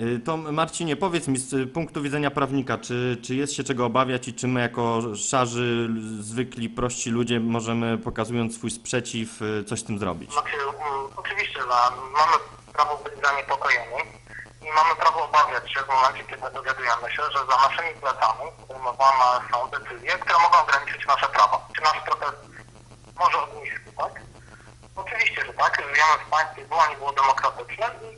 Y, To Marcinie, powiedz mi z y, punktu widzenia prawnika, czy, czy jest się czego obawiać i czy my jako szarzy, zwykli, prości ludzie możemy, pokazując swój sprzeciw, y, coś z tym zrobić? Znaczy, mm, oczywiście, że mamy prawo być zaniepokojeni i mamy prawo obawiać się w momencie, kiedy dowiadujemy się, że za naszymi plecami podejmowane są decyzje, które mogą ograniczyć nasze prawa. Czy nasz protest może odnieść skutek? Oczywiście, że tak. Żyjemy w państwie, było nie było demokratyczne i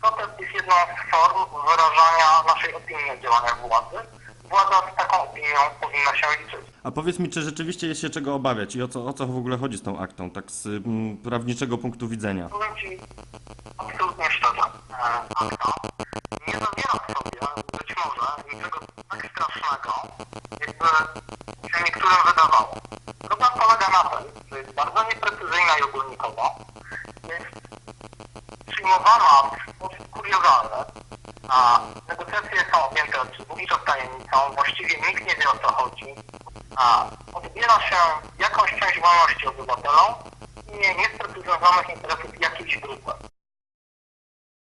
protest jest jedną z form wyrażania naszej opinii o działaniach władzy. Władza z taką opinią powinna się liczyć. A powiedz mi, czy rzeczywiście jest się czego obawiać i o co, o co w ogóle chodzi z tą aktą, tak z mm, prawniczego punktu widzenia? Powiem Ci absolutnie szczerze, e, akta nie zawiera w sobie być może niczego tak strasznego, jakby się niektórym wydawało. Problem polega na tym, że jest bardzo nieprecyzyjna i ogólnikowa, jest przyjmowana w sposób kuriozalny, a negocjacje są objęte publiczną tajemnicą, właściwie nikt nie wie o co chodzi, a odbiera się jakąś część wolności obywatelom imię niesprecyzowanych interesów jakiejś grupy.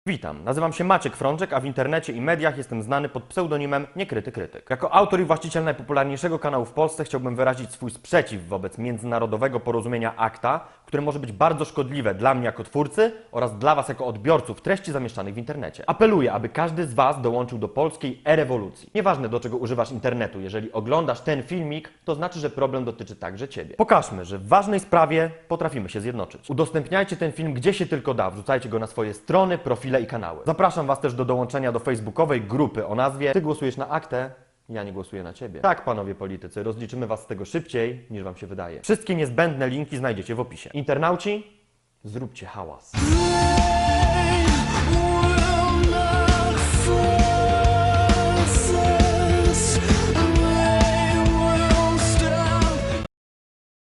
Witam, nazywam się Maciek Frączek, a w internecie i mediach jestem znany pod pseudonimem Niekryty Krytyk. Jako autor i właściciel najpopularniejszego kanału w Polsce chciałbym wyrazić swój sprzeciw wobec międzynarodowego porozumienia ACTA, które może być bardzo szkodliwe dla mnie jako twórcy oraz dla Was jako odbiorców treści zamieszczanych w internecie. Apeluję, aby każdy z Was dołączył do polskiej e-rewolucji. Nieważne do czego używasz internetu, jeżeli oglądasz ten filmik, to znaczy, że problem dotyczy także Ciebie. Pokażmy, że w ważnej sprawie potrafimy się zjednoczyć. Udostępniajcie ten film gdzie się tylko da, wrzucajcie go na swoje strony, profile i kanały. Zapraszam Was też do dołączenia do facebookowej grupy o nazwie Ty głosujesz na aktę, ja nie głosuję na Ciebie. Tak, panowie politycy, rozliczymy Was z tego szybciej, niż Wam się wydaje. Wszystkie niezbędne linki znajdziecie w opisie. Internauci, zróbcie hałas.